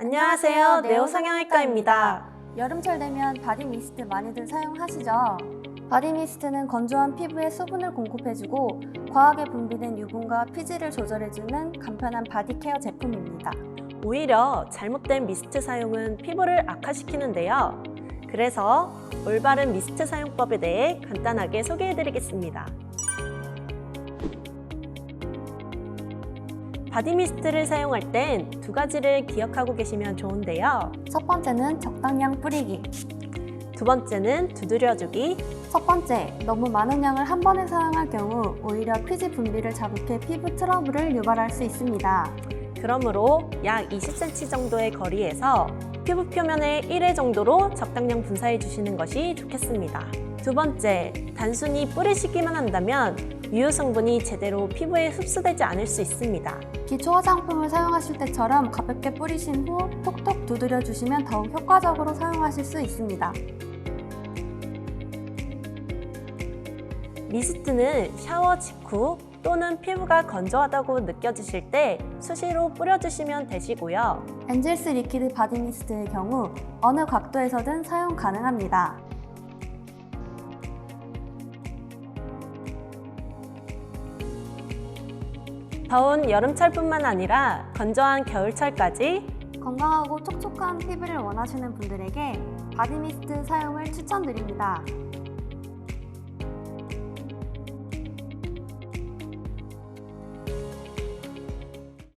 안녕하세요. 네오 성형외과입니다. 여름철 되면 바디 미스트 많이들 사용하시죠? 바디 미스트는 건조한 피부에 수분을 공급해주고 과하게 분비된 유분과 피지를 조절해주는 간편한 바디 케어 제품입니다. 오히려 잘못된 미스트 사용은 피부를 악화시키는데요. 그래서 올바른 미스트 사용법에 대해 간단하게 소개해드리겠습니다. 바디 미스트를 사용할 땐 두 가지를 기억하고 계시면 좋은데요. 첫 번째는 적당량 뿌리기. 두 번째는 두드려주기, 첫 번째, 너무 많은 양을 한 번에 사용할 경우 오히려 피지 분비를 자극해 피부 트러블을 유발할 수 있습니다. 그러므로 약 20cm 정도의 거리에서 피부 표면에 1회 정도로 적당량 분사해 주시는 것이 좋겠습니다. 두 번째, 단순히 뿌리시기만 한다면 유효 성분이 제대로 피부에 흡수되지 않을 수 있습니다. 기초 화장품을 사용하실 때처럼 가볍게 뿌리신 후 톡톡 두드려 주시면 더욱 효과적으로 사용하실 수 있습니다. 미스트는 샤워 직후 또는 피부가 건조하다고 느껴지실 때 수시로 뿌려주시면 되시고요. 엔젤스 리퀴드 바디 미스트의 경우 어느 각도에서든 사용 가능합니다. 더운 여름철뿐만 아니라 건조한 겨울철까지 건강하고 촉촉한 피부를 원하시는 분들에게 바디 미스트 사용을 추천드립니다.